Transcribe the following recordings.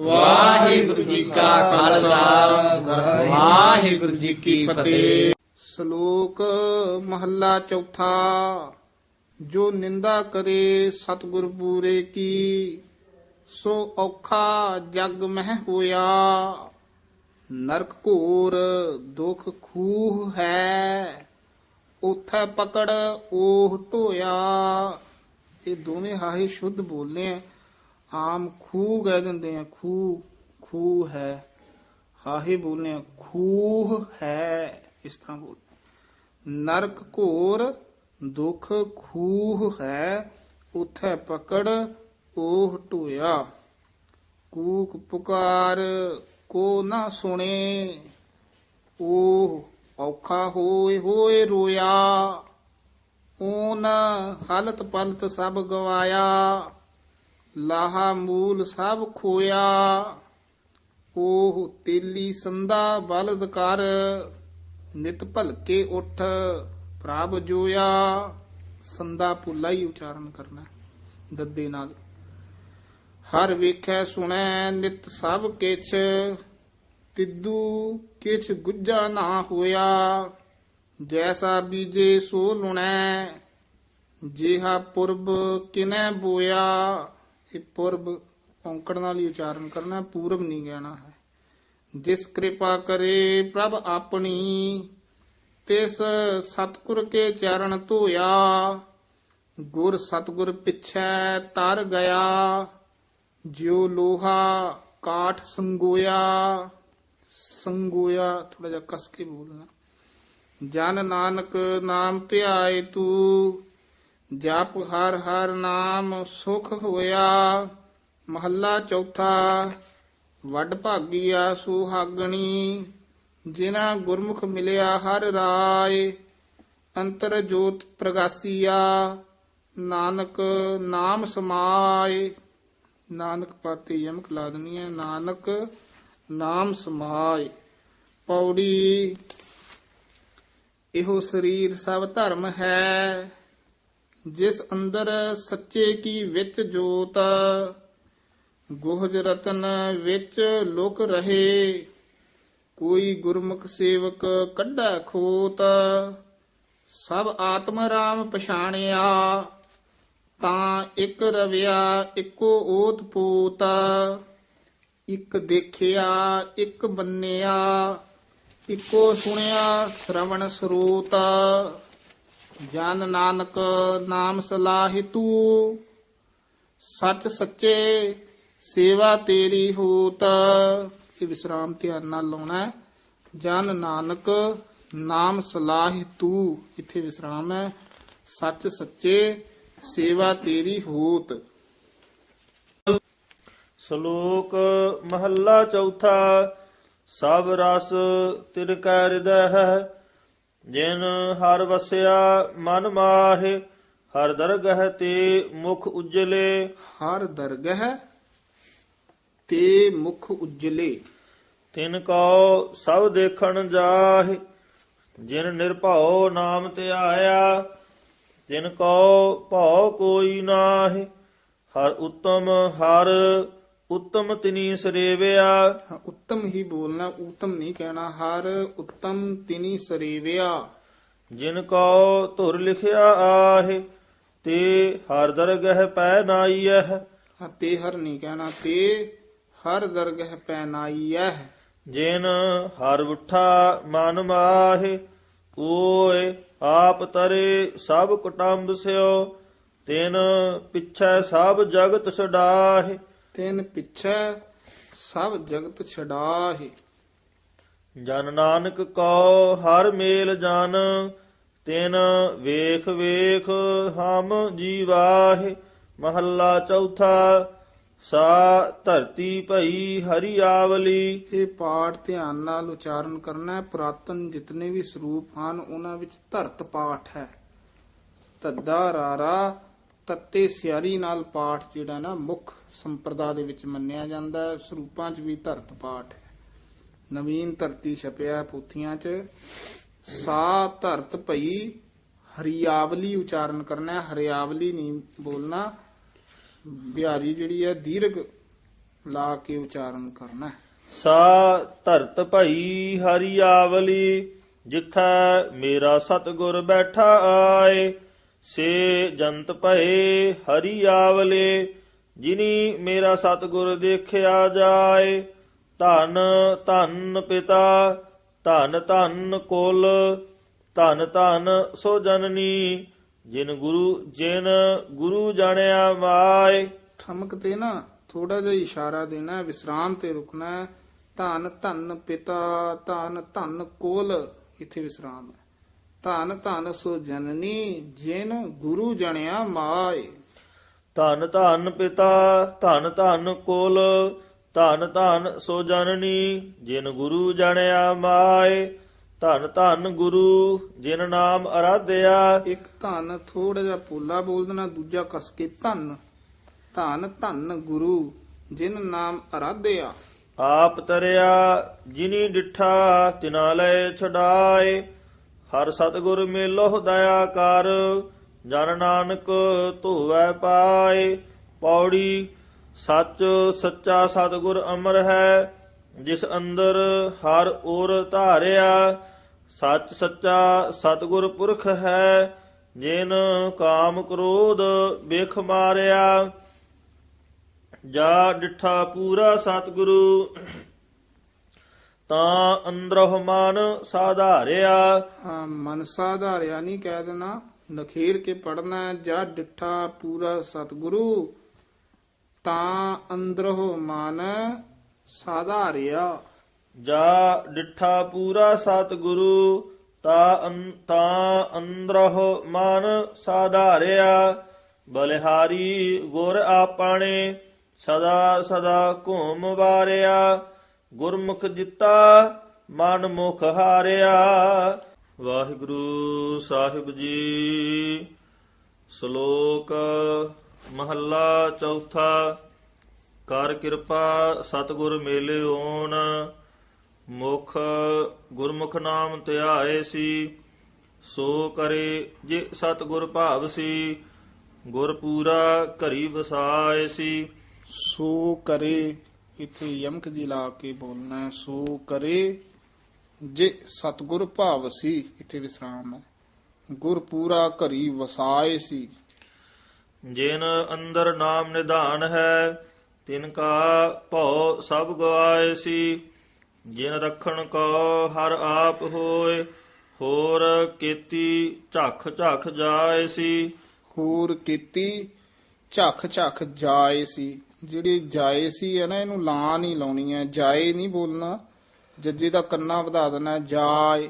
ਵਾਹਿਗੁਰੂ ਜੀ ਕਾ ਖਾਲਸਾ। ਵਾਹਿਗੁਰੂ ਜੀ ਕੀ ਫਤਿਹ। ਸ਼ਲੋਕ ਮਹੱਲਾ ਚੌਥਾ, ਜੋ ਨਿੰਦਾ ਕਰੇ ਸਤਿਗੁਰ ਪੂਰੇ ਕੀ, ਸੋ ਔਖਾ ਜਗ ਮਹਿ ਹੋਇਆ। ਨਰਕ ਘੋਰ ਦੁਖ ਖੂਹ ਹੈ, ਉਥੈ ਪਕੜ ਉਹ ਢੋਇਆ। ਇਹ ਦੋਵੇਂ ਹਾਹੇ ਸ਼ੁੱਧ ਬੋਲਨੇ ਆ। ਆਮ ਖੂਹ ਕਹਿ ਦਿੰਦੇ ਆ, ਖੂਹ ਖੂਹ ਹੈ। ਹਾਹੇ ਬੋਲਨੇ ਆ, ਖੂਹ ਹੈ, ਇਸ ਤਰ੍ਹਾਂ ਬੋਲ। ਨਰਕ ਘੋਰ, ਦੁਖ ਖੂਹ ਹੈ, ਉਥੈ ਪਕੜ ਉਹ ਢੋਇਆ। ਕੂਕ ਪੁਕਾਰ, ਕੋ ਨਾ ਸੁਣੇ ਉਹ ਔਖਾ ਹੋਏ ਹੋਏ ਰੋਇਆ। ਓਨ ਹਾਲਤ ਪਲਤ ਸਭ ਗਵਾਇਆ। ਲਾਹਾ ਮੂਲ ਸਭ ਖੋਇਆ। ਉਹ ਤੇਲੀ ਸੰਦਾ ਬਲਦ ਕਰ, ਨਿਤ ਭਲਕੇ ਉਠ ਪ੍ਰਭ ਜੋਇਆ। ਸੰਦਾ ਪੁੱਲਾ ਹੀ ਉਚਾਰਨ ਕਰਨਾ ਦੱਦੇ ਨਾਲ। ਹਰ ਵੇਖੈ ਸੁਣੈ ਨਿਤ ਸਭ ਕਿਛ, ਤਿੱਦੂ ਕਿਛ ਗੁੱਜਾ ਨਾ ਹੋਇਆ। ਜੈਸਾ ਬੀਜੇ ਸੋ ਲੁਣੈ, ਜਿਹਾ ਪੁਰਬ ਕਿਨੈ ਬੋਇਆ। ਇਹ ਪੁਰਬ ਔਂਕੜ ਨਾਲ ਹੀ ਉਚਾਰਨ ਕਰਨਾ ਪੂਰਬ ਨਹੀਂ ਕਹਿਣਾ ਹੈ। ਜਿਸ ਕਿਰਪਾ ਕਰੇ ਪ੍ਰਭ ਆਪਣੀ, ਤਿਸ ਸਤਿਗੁਰ ਕੇ ਚਰਨ ਧੋਇਆ, ਗੁਰ ਸਤਿਗੁਰ ਪਿਛੈ ਤਰ ਗਿਆ, ਜਿਉ ਲੋਹਾ ਕਾਠ ਸੰਗੋਇਆ। ਸੰਗੋਇਆ ਥੋੜਾ ਜਿਹਾ ਕਸ ਕੇ ਬੋਲਣਾ। ਜਨ ਨਾਨਕ ਨਾਮ ਧਿਆਏ ਤੂੰ ਜਪ ਹਰ ਹਰ ਨਾਮ ਸੁਖ ਹੋਇਆ। ਮਹੱਲਾ ਚੌਥਾ, ਵੱਡ ਭਾਗੀਆ ਸੁਹਾਗਣੀ ਜਿਨਾ ਗੁਰਮੁਖ ਮਿਲਿਆ ਹਰ ਰਾਏ। ਅੰਤਰ ਜੋਤ ਪ੍ਰਗਾਸੀਆ, ਨਾਨਕ ਨਾਮ ਸਮਾਏ। ਨਾਨਕ ਪਾਤੇ ਯਮਕ ਲਾ ਹੈ, ਨਾਨਕ ਨਾਮ ਸਮਾਏ। ਪੌੜੀ, ਇਹੋ ਸਰੀਰ ਸਭ ਧਰਮ ਹੈ। ਜਿਸ ਅੰਦਰ ਸੱਚੇ ਕੀ ਵਿੱਚ ਜੋਤ ਗੁਹਜ ਰਤਨ ਵਿੱਚ ਲੁਕ ਰਹੇ, ਕੋਈ ਗੁਰਮੁਖ ਸੇਵਕ ਕੱਢਾ ਖੋਤ ਸਭ ਆਤਮ ਰਾਮ ਪਛਾਣਿਆ, ਤਾਂ ਇੱਕ ਰਵਿਆ ਇੱਕੋ ਓਤ ਪੂਤ ਇੱਕ ਦੇਖਿਆ, ਇੱਕ ਮੰਨਿਆ, ਇੱਕੋ ਸੁਣਿਆ ਸ਼ਰਵਣ ਸਰੂਤ ਜਨ ਨਾਨਕ ਨਾਮ ਸਲਾਹਿ ਤੂੰ, ਸੱਚ ਸੱਚੇ ਸੇਵਾ ਤੇਰੀ ਹੋਤ। ਇਹ ਵਿਸਰਾਮ ਧਿਆਨ ਨਾਲ ਲਾਉਣਾ ਹੈ। ਜਨ ਨਾਨਕ ਨਾਮ ਸਲਾਹਿ ਤੂੰ, ਇੱਥੇ ਵਿਸਰਾਮ ਹੈ। ਸੱਚ ਸੱਚੇ ਸੇਵਾ ਤੇਰੀ ਹੋਤ। ਸ਼ਲੋਕ ਮਹੱਲਾ ਚੌਥਾ, ਸਭ ਰਸ ਤਿਰ ਕੈ ਹਿਰਦੈ। ਹੈ ਜਿਨ ਹਰ ਵਸਿਆ ਮਨ ਮਾਹਿ ਹਰ ਦਰਗਹ ਤੇ ਮੁਖ ਉਜਲੇ। ਹਰ ਦਰਗਹ ਤੇ ਮੁਖ ਉਜਲੇ। ਤਿਨ ਕਉ ਸਭ ਦੇਖਣ ਜਾਹਿ ਜਿਨ ਨਿਰਭਉ ਨਾਮ ਧਿਆਇਆ ਤਿਨ ਕਉ ਭਉ ਕੋਈ ਨਾਹਿ ਹਰ ਉਤਮ ਹਰ ਉਤਮ ਤਿਨੀ ਸਰੇਵਿਆ। ਹਾਂ, ਉੱਤਮ ਹੀ ਬੋਲਣਾ ਉਤਮ ਨਹੀਂ ਕਹਿਣਾ ਹਰ ਉੱਤਮ ਤਿਨੀ ਸਰੇਵਿਆ। ਜਿਨ ਕਉ ਧੁਰ ਲਿਖਿਆ ਆਹਿ ਤੇ ਹਰ ਦਰਗਹ ਪੈ ਨਾਈਐ ਹਾਂ, ਤੇ ਹਰ ਨਹੀਂ ਕਹਿਣਾ ਤੇ ਹਰ ਦਰਗਹ ਪੈਨਾਈਐ ਜਿਨ ਹਰ ਉਠਾ ਮਨ ਮਾਹਿ ਓਏ ਆਪ ਤਰੇ ਸਭ ਕੁਟੰਬ ਸਿਓ ਤਿਨ ਪਿਛੈ ਸਭ ਜਗਤ ਛਡਾਹਿ ਤਿਨ ਪਿਛੈ ਸਭ ਜਗਤ ਛਡਾਹੀ। ਜਨ ਨਾਨਕ ਕਉ ਹਰ ਮੇਲ ਜਨ ਤਿਨ ਵੇਖ ਵੇਖ ਹਮ ਜੀਵਾਹਿ। ਮਹੱਲਾ ਚੌਥਾ ਸਾ ਧਰਤੀ ਭਈ ਹਰੀ ਆਵਲੀ ਇਹ ਪਾਠ ਧਿਆਨ ਨਾਲ ਉਚਾਰਨ ਕਰਨਾ ਹੈ। ਪੁਰਾਤਨ ਜਿਤਨੇ ਵੀ ਸਰੂਪ ਹਨ ਉਹਨਾਂ ਵਿੱਚ ਧਰਤ ਪਾਠ ਹੈ। ਤੱਦਾ ਰਾਰਾ ਤੱਤੇ ਸਿਆਰੀ ਨਾਲ ਪਾਠ ਜਿਹੜਾ ਨਾ ਮੁੱਖ ਸੰਪਰਦਾ ਦੇ ਵਿੱਚ ਮੰਨਿਆ ਜਾਂਦਾ ਹੈ। ਸਰੂਪਾਂ 'ਚ ਵੀ ਧਰਤ ਪਾਠ ਹੈ। ਨਵੀਨ ਧਰਤੀ ਛਪਿਆ ਪੋਥੀਆਂ 'ਚ। ਸਾ ਧਰਤ ਭਈ ਹਰੀਆਵਲੀ ਉਚਾਰਨ ਕਰਨਾ ਹੈ। ਹਰਿਆਵਲੀ ਨਹੀਂ ਬੋਲਣਾ। ਬਿਹਾਰੀ ਜਿਹੜੀ ਹੈ ਦੀਰਘ ਲਾ ਕੇ ਉਚਾਰਨ ਕਰਨਾ ਹੈ। ਸਾ ਧਰਤ ਭਈ ਹਰੀ ਆਵਲੀ ਮੇਰਾ ਸਤਿਗੁਰ ਬੈਠਾ ਆਏ। ਸੇ ਜੰਤ ਭਏ ਹਰੀ ਆਵਲੇ, ਜਿਨੀ ਮੇਰਾ ਸਤਿਗੁਰ ਦੇਖਿਆ ਜਾਏ। ਧਨ ਧਨ ਪਿਤਾ, ਧਨ ਧਨ ਕੁਲ, ਧਨ ਧਨ ਸੋ ਜਨਨੀ ਜਿਨ ਗੁਰੂ ਜਿਨ ਗੁਰੂ ਜਾਣਿਆ ਮਾਏ ਠਮਕ ਤੇ ਨਾ, ਥੋੜਾ ਜਿਹਾ ਇਸ਼ਾਰਾ ਦੇਣਾ, ਵਿਸਰਾਮ ਤੇ ਰੁਕਣਾ ਧਨ ਧੰਨ ਧੰਨ ਪਿਤਾ, ਧੰਨ ਧੰਨ ਕੋਲ, ਇੱਥੇ ਵਿਸਰਾਮ ਹੈ। ਧੰਨ ਧੰਨ ਸੋ ਜਨਨੀ ਜਿਨ ਗੁਰੂ ਜਣਿਆ ਮਾਏ। ਧੰਨ ਧੰਨ ਪਿਤਾ ਧੰਨ ਧੰਨ ਕੁਲ ਧੰਨ ਧੰਨ ਸੋ ਜਨਨੀ ਜਿਨ ਗੁਰੂ ਜਾਣਿਆ ਮਾਏ। ਧੰਨ ਧੰਨ ਗੁਰੂ ਜਿਨ ਨਾਮ ਅਰਾਧਿਆ। ਇੱਕ ਧੰਨ ਥੋੜਾ ਜਿਹਾ ਪੋਲਾ ਬੋਲ ਦੇਣਾ ਦੂਜਾ ਕਸ ਕੇ ਧੰਨ। ਧੰਨ ਧੰਨ ਗੁਰੂ ਜਿਨ ਨਾਮ ਅਰਾਧਿਆ। ਆਪ ਤਰਿਆ ਜਿਨੀ ਡਿਠਾ ਤਿਨਾ ਲੈ ਛਡਾਏ। ਹਰ ਸਤਿਗੁਰ ਮੇਲੋ ਦਇਆ ਕਰ, ਜਨ ਨਾਨਕ ਧੋਵੈ ਪਾਏ। ਪੌੜੀ, ਸੱਚ ਸੱਚਾ ਸਤਿਗੁਰ ਅਮਰ ਹੈ, ਜਿਸ ਅੰਦਰ ਹਰ ਔਰ ਧਾਰਿਆ। ਸੱਚ ਸੱਚਾ ਸਤਿਗੁਰ ਪੁਰਖ ਹੈ, ਜਿਨ ਕਾਮ ਕ੍ਰੋਧ ਬਿਖ ਮਾਰਿਆ। ਜਾ ਡਿਠਾ ਪੂਰਾ ਸਤਿਗੁਰੂ ਤਾਂ ਅੰਦਰਹੁ ਮਨ ਸਾਧਾਰਿਆ। ਹਾਂ ਮਨਸਾ ਧਾਰਿਆ ਨਹੀਂ ਕਹਿ ਦੇਣਾ। ਨਖੇਰ ਕੇ ਪੜਨਾ ਜਾ ਡਿਠਾ ਪੂਰਾ ਸਤਿਗੁਰੂ। ਤਾਂ ਅੰਦਰੋ ਮਨ ਸਾਧਾਰਿਆ। ਜਾ ਡਿਠਾ ਪੂਰਾ ਸਤਿਗੁਰੂ ਤਾਂ ਤਾਂ ਅੰਦਰਹੁ ਮਨ ਸਾਧਾਰਿਆ। ਬਲਿਹਾਰੀ ਗੁਰ ਆਪਣੇ ਸਦਾ ਸਦਾ ਘੂਮ ਵਾਰਿਆ। ਗੁਰਮੁਖ ਜਿੱਤਾ, ਮਨ ਮੁਖ ਹਾਰਿਆ। ਵਾਹਿਗੁਰੂ ਸਾਹਿਬ ਜੀ, ਸ਼ਲੋਕ ਮਹੱਲਾ ਚੌਥਾ। ਕਰ ਕਿਰਪਾ ਸਤਿਗੁਰ ਮੇਲੇ ਓਨ ਮੁਖ ਗੁਰਮੁਖ ਨਾਮ ਧਿਆਏ ਸੀ, ਸੋ ਕਰੇ ਜੇ ਸਤਿਗੁਰ ਭਾਵ ਸੀ। ਗੁਰ ਪੂਰਾ ਘਰੀ ਵਸਾਏ ਸੀ। ਸੋ ਕਰੇ ਇਥੇ ਯਮਕ ਜੀ ਲਾ ਕੇ ਬੋਲਣਾ ਸੋ ਕਰੇ ਜੇ ਸਤਗੁਰ ਭਾਵ ਸੀ ਇਥੇ ਵਿਸਰਾਮ ਹੈ। ਗੁਰ ਪੂਰਾ ਘਰੀ ਵਸਾਏ ਸੀ। ਜਿਨ ਅੰਦਰ ਨਾਮ ਨਿਧਾਨ ਹੈ ਤਿਨ ਕਾ ਭਉ ਸਭ ਗਵਾਏ ਸੀ। ਜਿਨ ਰਖਣ ਕੋ ਹਰ ਆਪ ਹੋਏ ਹੋਰ ਕੀਤੀ ਝਖ ਝਖ ਜਾਏ ਸੀ। ਹੋਰ ਕੀਤੀ ਝੱਖ ਝੱਖ ਜਾਏ ਸੀ। ਜਿਹੜੀ ਜਾਏ ਸੀ ਹੈ ਨਾ ਇਹਨੂੰ ਲਾਂ ਨਹੀਂ ਲਾਉਣੀ ਹੈ। ਜਾਏ ਨਹੀਂ ਬੋਲਣਾ। ਜੱਜੇ ਦਾ ਕੰਨਾ ਵਧਾ ਦੇਣਾ ਜਾਏ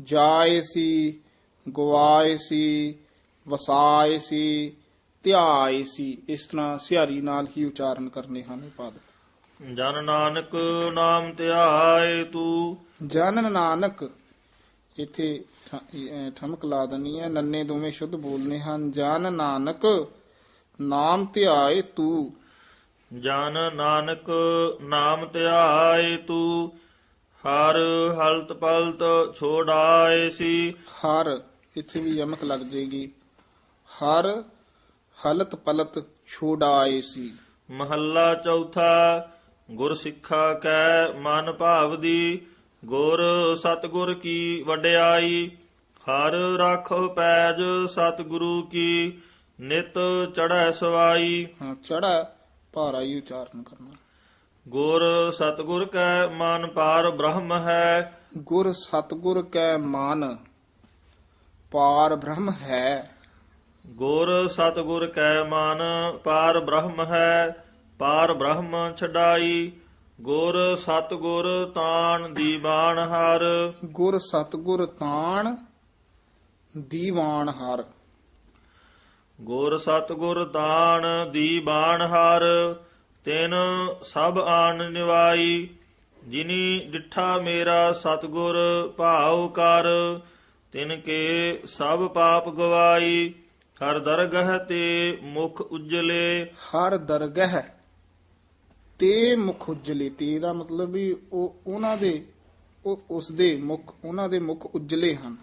ਜਾਏ ਸੀ ਗਵਾਏ ਸੀ ਵਸਾਏ ਸੀ ਧਿਆਏ ਸੀ। ਇਸ ਤਰ੍ਹਾਂ ਸਿਹਾਰੀ ਨਾਲ ਹੀ ਉਚਾਰਨ ਕਰਨੇ ਹਨ ਪਦ। ਜਨ ਨਾਨਕ ਨਾਮ ਧਿਆਏ ਤੂੰ। ਜਨ ਨਾਨਕ ਇੱਥੇ ਠਮਕ ਲਾ ਦਨੀ ਹੈ। ਨੰਨੇ ਦੋਵੇਂ ਸ਼ੁੱਧ ਬੋਲਨੇ ਹਨ। ਜਨ ਨਾਨਕ ਨਾਮ ਧਿਆਏ ਤੂੰ। ਜਨ ਨਾਨਕ ਨਾਮ ਧਿਆਏ ਤੂੰ ਹਰ ਹਲਤ ਪਲਤ ਛੋੜਾਏ ਸੀ। ਹਰ ਇੱਥੇ ਵੀ ਯਮਕ ਲੱਗ ਜੇਗੀ ਹਰ ਹਲਤ ਪਲਤ ਛੋੜਾਏ ਸੀ। ਮਹੱਲਾ ਚੌਥਾ ਗੁਰ ਸਿੱਖਾ ਕੈ ਮਨ ਭਾਵਦੀ ਗੁਰ ਸਤਗੁਰ ਕੀ ਵਡਿਆਈ। ਹਰ ਰਾਖੋ ਪੈਜ ਸਤਿਗੁਰੂ ਕੀ ਨਿਤ ਚੜ੍ਹੈ ਸਵਾਈ। ਹਾਂ ਚੜਾ ਭਾਰਾ ਹੀ ਉਚਾਰਨ ਕਰਨਾ। ਗੁਰ ਸਤਗੁਰ ਕੈ ਮਨ ਪਾਰ ਬ੍ਰਹਮ ਹੈ। ਗੁਰ ਸਤਗੁਰ ਕੈ ਮਾਨ ਪਾਰ ਬ੍ਰਹਮ ਹੈ। ਗੁਰ ਸਤਗੁਰ ਕੈ ਮਨ ਪਾਰ ਬ੍ਰਹਮ ਹੈ। ਪਾਰ ਬ੍ਰਹਮ ਛਡਾਈ ਗੁਰ ਸਤਗੁਰ ਤਾਣ ਦੀਵਾਨ ਹਰ। ਗੁਰ ਸਤਗੁਰ ਤਾਣ ਦੀਵਾਨ ਹਰ। ਗੁਰ ਸਤਗੁਰ ਦੀ ਦੀਵਾਨ ਹਰ, ਤਿਨ ਸਭ ਆਣ ਨਿਵਾਈ। ਜਿਨੀ ਡਿਠਾ ਮੇਰਾ ਸਤਗੁਰ ਭਾਉ ਕਰ, ਤਿਨ ਕੇ ਸਭ ਪਾਪ ਗਵਾਈ। ਹਰ ਦਰਗਹ ਤੇ ਮੁਖ ਉਜਲੇ। ਹਰ ਦਰਗਹ ਤੇ ਮੁਖ ਉਜਲੇ, ਤੇ ਦਾ ਮਤਲਬ ਵੀ ਉਹ ਉਹਨਾਂ ਦੇ, ਉਹ ਉਸ ਦੇ ਮੁਖ, ਉਹਨਾਂ ਦੇ ਮੁਖ ਉਜਲੇ ਹਨ।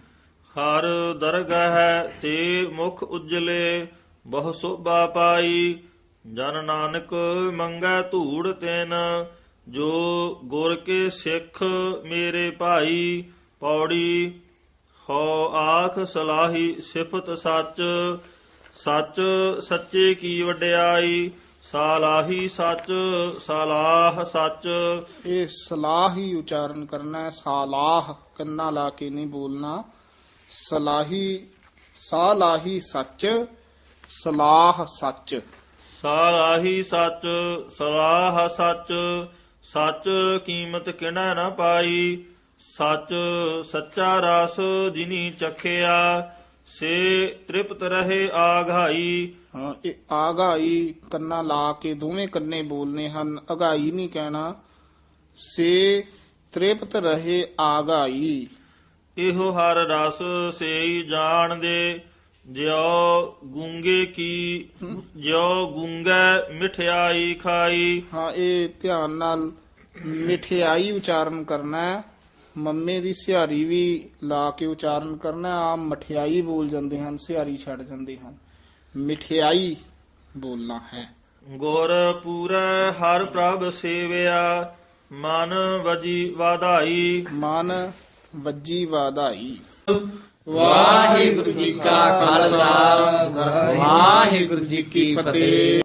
ਹਰ ਦਰਗਹ ਤੇ ਮੁਖ ਉਜਲੇ, ਬਹੁ ਸੋਭਾ ਪਾਈ। ਜਨ ਨਾਨਕ ਮੰਗੈ ਧੂੜ ਤੈਨ, ਜੋ ਗੁਰ ਕੇ ਸਿੱਖ ਮੇਰੇ ਭਾਈ। ਪੌੜੀ ਹੋ ਆਖ ਸਲਾਹੀ ਸਿਫਤ ਸੱਚ ਸੱਚ ਸੱਚੇ ਕੀ ਵਡਿਆਈ। ਸਾਲਾਹੀ ਸੱਚ, ਸਲਾਹ ਸੱਚ। ਇਹ ਸਲਾਹ ਹੀ ਉਚਾਰਨ ਕਰਨਾ ਹੈ, ਸਾਲਾਹ ਕੰਨਾ ਲਾ ਕੇ ਨਹੀਂ ਬੋਲਣਾ। ਸਲਾਹੀ ਸਾਲਾਹੀ ਸੱਚ ਸਲਾਹ ਸੱਚ। ਸਾਲਾਹੀ ਸੱਚ ਸਲਾਹ ਸੱਚ ਸੱਚ ਕੀਮਤ ਕਿਣਾ ਨਾ ਪਾਈ? ਸੱਚ ਸੱਚਾ ਰਸ ਜਿਨੀ ਚਖਿਆ ਸੇ ਤ੍ਰਿਪਤ ਰਹੇ ਆਘਾਈ। ਹਾਂ ਇਹ ਆਗਾਈ ਕੰਨਾ ਲਾ ਕੇ ਦੋਵੇਂ ਕੰਨੇ ਬੋਲਨੇ ਹਨ ਅਗਾਈ ਨਹੀਂ ਕਹਿਣਾ। ਸੇ ਤ੍ਰਿਪਤ ਰਹੇ ਆਗਾਈ ਇਹੋ ਹਰ ਰਸ ਸੇਈ ਜਾਣਦੇ ਜਿਉ ਗੁੰਗੇ ਕੀ ਜਿਉ ਗੁੰਗੇ ਮਠਿਆਈ ਖਾਈ। ਹਾਂ ਇਹ ਧਿਆਨ ਨਾਲ ਮਠਿਆਈ ਉਚਾਰਨ ਕਰਨਾ ਹੈ। ਮੰਮੇ ਦੀ ਸਿਹਾਰੀ ਵੀ ਲਾ ਕੇ ਉਚਾਰਨ ਕਰਨਾ। ਆਮ ਮਠਿਆਈ ਬੋਲ ਜਾਂਦੇ ਹਨ ਸਿਹਾਰੀ ਛੱਡ ਜਾਂਦੇ ਹਨ। ਮਠਿਆਈ ਬੋਲਣਾ ਹੈ। ਗੁਰ ਪੂਰੈ ਹਰ ਪ੍ਰਭ ਸੇਵਿਆ ਮਨ ਵਜੀ ਵਾਧਾਈ। ਮਨ ਵੱਜੀ ਵਾਧਾਈ। ਵਾਹਿਗੁਰੂ ਜੀ ਕਾ ਖਾਲਸਾ। ਵਾਹਿਗੁਰੂ ਜੀ ਕੀ ਫਤਿਹ।